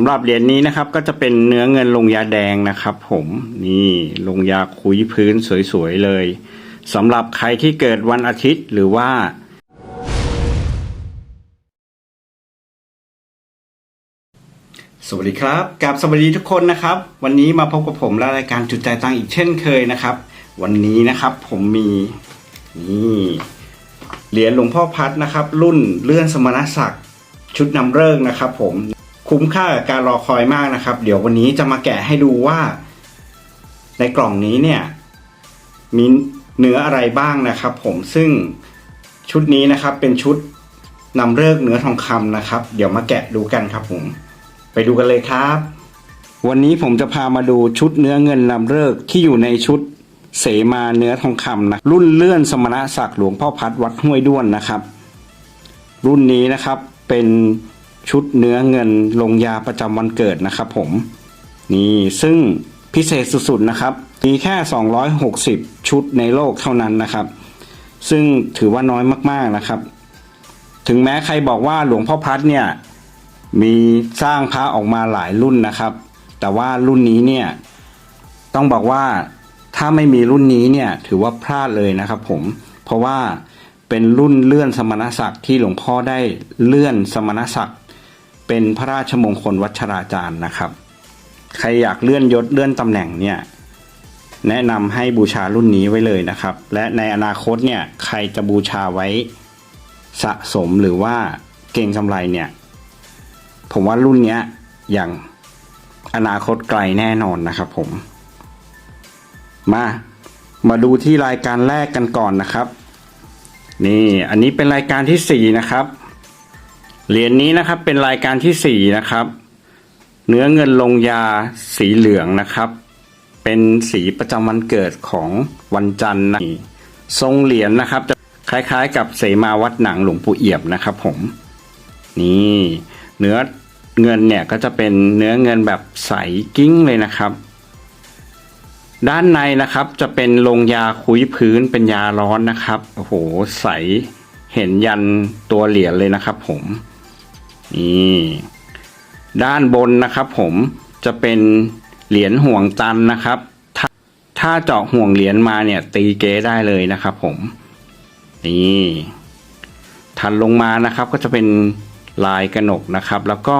ำหรับเหรียญนี้นะครับก็จะเป็นเนื้อเงินลงยาแดงนะครับผมนี่ลงยาคุยพื้นสวยๆเลยสำหรับใครที่เกิดวันอาทิตย์หรือว่าสวัสดีครับกับสวัสดีทุกคนนะครับ วันนี้มาพบกับผมและรายการจุดใจตังอีกเช่นเคยนะครับ วันนี้นะครับผมมีนี่เหรียญหลวงพ่อพัดนะครับ รุ่นเลื่อนสมณศักดิ์ชุดนำเริกนะครับ ผม คุ้มค่ากับการรอคอยมากนะครับ เดี๋ยววันนี้จะมาแกะให้ดูว่า ในกล่องนี้เนี่ย มีเนื้ออะไรบ้างนะครับ ผมซึ่งชุดนี้นะครับเป็นชุดนำเริกเนื้อทองคำนะครับ เดี๋ยวมาแกะดูกันครับผม ไปดูกันเลยครับ วันนี้ผมจะพามาดูชุดเนื้อเงินนำเริกที่อยู่ในชุดเสมาเนื้อทองคำนะรุ่นเลื่อนสมณศักดิ์หลวงพ่อพัดวัดห้วยด้วนนะครับ รุ่นนี้นะครับเป็น ชุดเนื้อเงินลงยาประจำวันเกิดนะครับผม นี่ซึ่งพิเศษสุดๆนะครับ มีแค่ 260 ชุดในโลกเท่านั้นนะครับ ซึ่งถือว่าน้อยมากๆนะครับ ถึงแม้ใครบอกว่าหลวงพ่อพัดเนี่ยมีสร้างพระออกมาหลายรุ่นนะครับ แต่ว่ารุ่นนี้เนี่ยต้องบอกว่าถ้าไม่มีรุ่นนี้เนี่ยถือว่าพลาดเลยนะครับผม เพราะว่าเป็นรุ่นเลื่อนสมณศักดิ์ที่หลวงพ่อได้เลื่อนสมณศักดิ์ เป็นพระราชมงคลวัชราจารย์นะครับ ใครอยากเลื่อนยศเลื่อนตำแหน่งเนี่ยแนะนำให้บูชารุ่นนี้ไว้เลยนะครับ และในอนาคตเนี่ยใครจะบูชาไว้สะสมหรือว่าเก่งกำไรเนี่ยผมว่ารุ่นเนี้ยอย่างอนาคตไกลแน่นอนนะครับผม มามาดูที่รายการแรกกันก่อนนะครับ นี่อันนี้เป็นรายการที่สี่นะครับ เหรียญนี้นะครับเป็นรายการที่สี่นะครับ เนื้อเงินลงยาสีเหลืองนะครับ เป็นสีประจำวันเกิดของวันจันทร์นะทรงเหรียญนะครับจะคล้ายๆ กับเสมาวัดหนังหลวงปู่เอี่ยมนะครับผม นี่เนื้อเงินเนี่ยก็จะเป็นเนื้อเงินแบบใสกิ้งเลยนะครับ ด้านในนะครับจะเป็นลงยาคุยพื้นเป็นยาร้อนนะครับ โอ้โหใสเห็นยันตัวเหรียญเลยนะครับผม นี่ด้านบนนะครับผมจะเป็นเหรียญห่วงจันนะครับถ้าถ้าเจาะห่วงเหรียญมาเนี่ย ตีเกได้เลยนะครับผมนี่ถัดลงมานะครับก็จะเป็นลายกระหนกนะครับ แล้วก็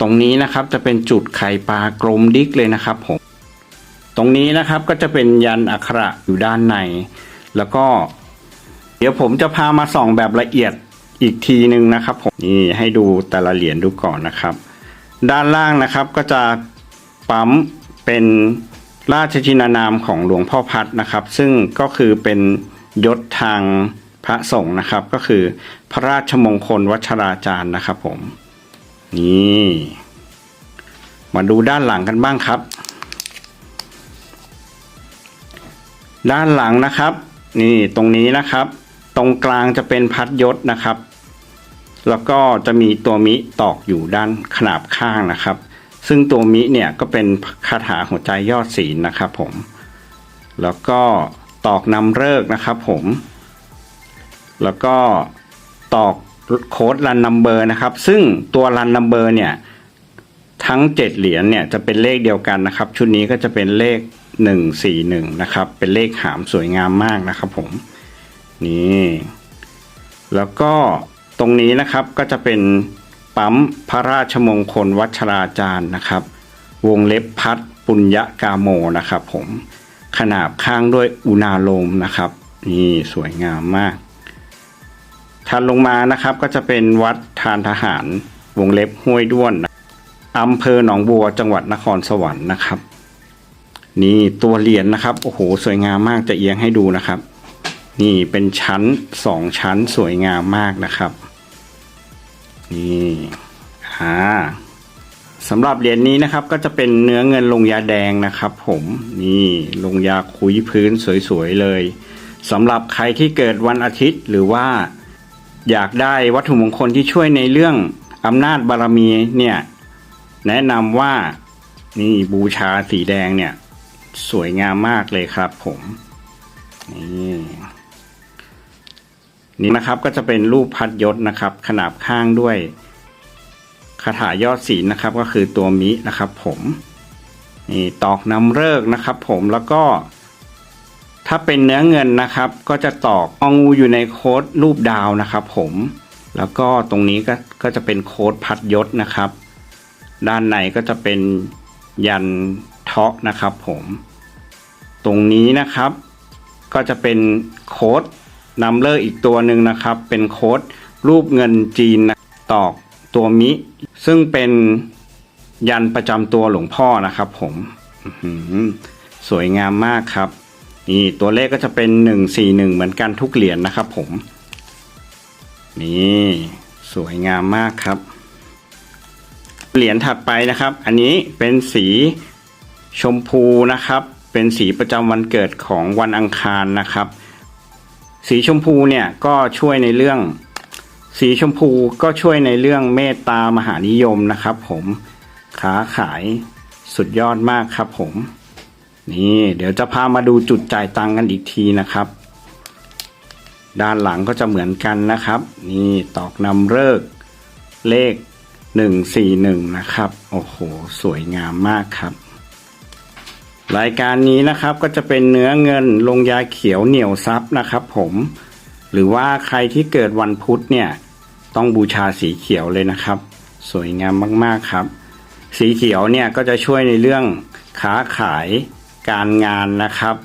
ตรงนี้นะครับจะเป็นจุดไข่ปลากลมดิกเลยนะครับผม ตรงนี้นะครับก็จะเป็นยันอักขระอยู่ด้านใน แล้วก็ เดี๋ยวผมจะพามาส่องแบบละเอียด อีกทีหนึ่งนะครับผมนี่ให้ดูแต่ละเหรียญดูก่อนนะครับ ด้านล่างนะครับก็จะปั๊มเป็นราชชินานามของหลวงพ่อพัดนะครับ ซึ่งก็คือเป็นยศทางพระสงฆ์นะครับ ก็คือพระราชมงคลวัชราจารย์นะครับผมนี่มาดูด้านหลังกันบ้างครับ ด้านหลังนะครับ นี่ตรงนี้นะครับ ตรงกลางจะเป็นพัดยศนะครับ แล้วก็จะมีตัวมิตอกอยู่ด้านขนาบข้างนะครับ ซึ่งตัวมิเนี่ยก็เป็นคาถาหัวใจยอดศีลนะครับผม แล้วก็ตอกนำเลิกนะครับผม แล้วก็ตอกโค้ดรันนัมเบอร์นะครับ ซึ่งตัวรันนัมเบอร์เนี่ยทั้งเจ็ดเหรียญเนี่ยจะเป็นเลขเดียวกันนะครับ ชุดนี้ก็จะเป็นเลขหนึ่งสี่หนึ่งนะครับ เป็นเลขหามสวยงามมากนะครับผม นี่แล้วก็ตรงนี้นะครับก็จะเป็นปั๊มพระราชมงคลวัชราจารย์นะครับ วงเล็บพัดปุญญกาโมนะครับ ผมขนาบข้างด้วยอุณาโลมนะครับ นี่สวยงามมากถัดลงมานะครับก็จะเป็นวัดทานทหาร วงเล็บห้วยด้วนอำเภอหนองบัวจังหวัดนครสวรรค์นะครับ นี่ตัวเหรียญนะครับโอ้โหสวยงามมากจะเอียงให้ดูนะครับ นี่เป็นชั้นสองชั้นสวยงามมากนะครับ นี่อ่าสำหรับเหรียญนี้นะครับก็จะเป็นเนื้อเงินลงยาแดงนะครับ ผมนี่ลงยาคุยพื้นสวยๆเลยสำหรับใครที่เกิดวันอาทิตย์หรือว่าอยากได้วัตถุมงคลที่ช่วยในเรื่องอำนาจบารมีเนี่ยแนะนำว่านี่บูชาสีแดงเนี่ย สวยงามมากเลยครับผมนี่ นี่นะครับก็จะเป็นรูปพัดยศนะครับ ขนาบข้างด้วยคาถายอดศีลนะครับ ก็คือตัวมินะครับ ผมนี่ตอกนำเลิกนะครับ ผมแล้วก็ ถ้าเป็นเนื้อเงินนะครับ ก็จะตอกองูอยู่ในโค้ดรูปดาวนะครับ ผม แล้วก็ตรงนี้ก็ก็จะเป็นโค้ดพัดยศนะครับ ด้านในก็จะเป็นยันเทาะนะครับ ผม ตรงนี้นะครับ ก็จะเป็นโค้ด นำเลอร์อีกตัวหนึ่งนะครับ เป็นโค้ดรูปเงินจีนนะตอกตัวมิ ซึ่งเป็นยันประจำตัวหลวงพ่อนะครับผมสวยงามมากครับ นี่ตัวเลขก็จะเป็นหนึ่งสี่หนึ่งเหมือนกันทุกเหรียญนะครับผม นี่สวยงามมากครับ เหรียญถัดไปนะครับ อันนี้เป็นสีชมพูนะครับ เป็นสีประจำวันเกิดของวันอังคารนะครับ สีชมพูเนี่ยก็ช่วยในเรื่อง สีชมพูก็ช่วยในเรื่องเมตตามหานิยมนะครับผมค้าขายสุดยอดมากครับผม นี่เดี๋ยวจะพามาดูจุดจ่ายตังกันอีกทีนะครับ ด้านหลังก็จะเหมือนกันนะครับ นี่ตอกนำเลิกเลข 141 นะครับ โอ้โห สวยงามมากครับ รายการนี้นะครับก็จะเป็นเนื้อเงินลงยาเขียวเหนียวซับนะครับ ผม หรือว่าใครที่เกิดวันพุธเนี่ย ต้องบูชาสีเขียวเลยนะครับ สวยงามมากๆครับ สีเขียวเนี่ยก็จะช่วยในเรื่องค้าขายการงานนะครับ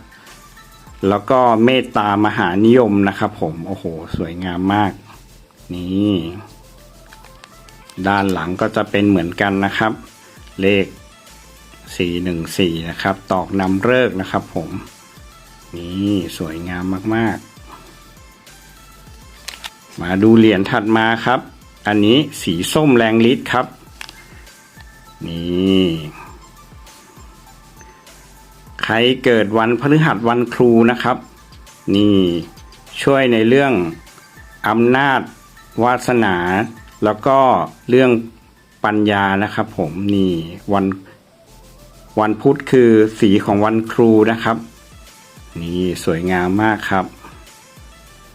แล้วก็เมตตามหานิยมนะครับผมโอ้โห สวยงามมาก นี่ ด้านหลังก็จะเป็นเหมือนกันนะครับ เลข 414 นะครับ ตอกนำเลิกนะครับผม นี่สวยงามมากๆ มาดูเหรียญถัดมาครับ อันนี้สีส้มแรงฤทธิ์ครับ นี่ใครเกิดวันพฤหัสวันครูนะครับ นี่ช่วยในเรื่องอำนาจวาสนา แล้วก็เรื่องปัญญานะครับผมนี่วัน วันพุธคือสีของวันครูนะครับ นี่สวยงามมากครับ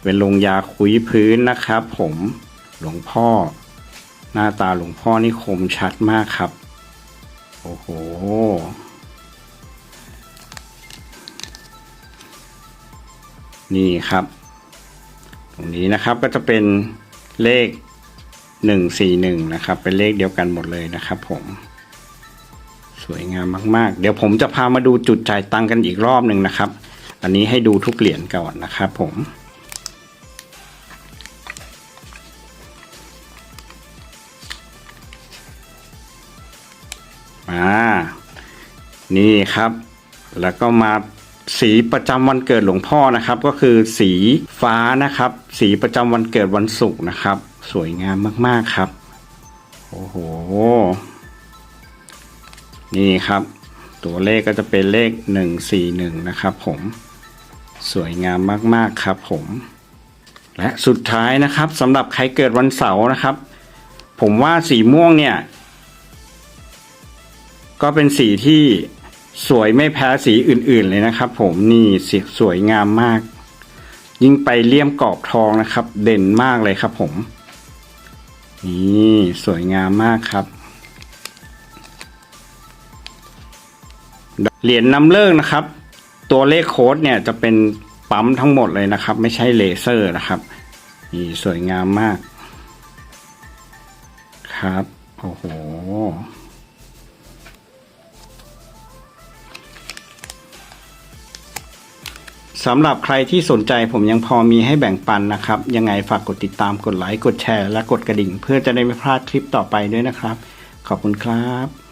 เป็นลงยาคุยพื้นนะครับ ผมหลวงพ่อ หน้าตาหลวงพ่อนี่คมชัดมากครับ โอ้โหนี่ครับ ตรงนี้นะครับก็จะเป็นเลขหนึ่งสี่หนึ่งนะครับ เป็นเลขเดียวกันหมดเลยนะครับผม สวยงามมาก ๆ เดี๋ยวผมจะพามาดูจุดจ่ายตังกันอีกรอบหนึ่งนะครับ อันนี้ให้ดูทุกเหรียญก่อนนะครับผมอ่านี่ครับ แล้วก็มาสีประจำวันเกิดหลวงพ่อนะครับ ก็คือสีฟ้านะครับ สีประจำวันเกิดวันศุกร์นะครับ สวยงามมากๆครับ โอ้โห นี่ครับ ตัวเลขก็จะเป็นเลขหนึ่งสี่หนึ่งนะครับผมสวยงามมากๆครับผม และสุดท้ายนะครับสำหรับใครเกิดวันเสาร์นะครับ ผมว่าสีม่วงเนี่ย ก็เป็นสีที่สวยไม่แพ้สีอื่นๆเลยนะครับ ผมนี่สีสวยงามมาก ยิ่งไปเลี่ยมกรอบทองนะครับ เด่นมากเลยครับผม นี่สวยงามมากครับ เหรียญนำเลิกนะครับ ตัวเลขโค้ดเนี่ยจะเป็นปั๊มทั้งหมดเลยนะครับ ไม่ใช่เลเซอร์นะครับนี่สวยงามมาก ครับ โอ้โหสำหรับใครที่สนใจผมยังพอมีให้แบ่งปันนะครับ ยังไงฝากกดติดตามกดไลค์กดแชร์ และกดกระดิ่ง เพื่อจะได้ไม่พลาดคลิปต่อไปด้วยนะครับ ขอบคุณครับ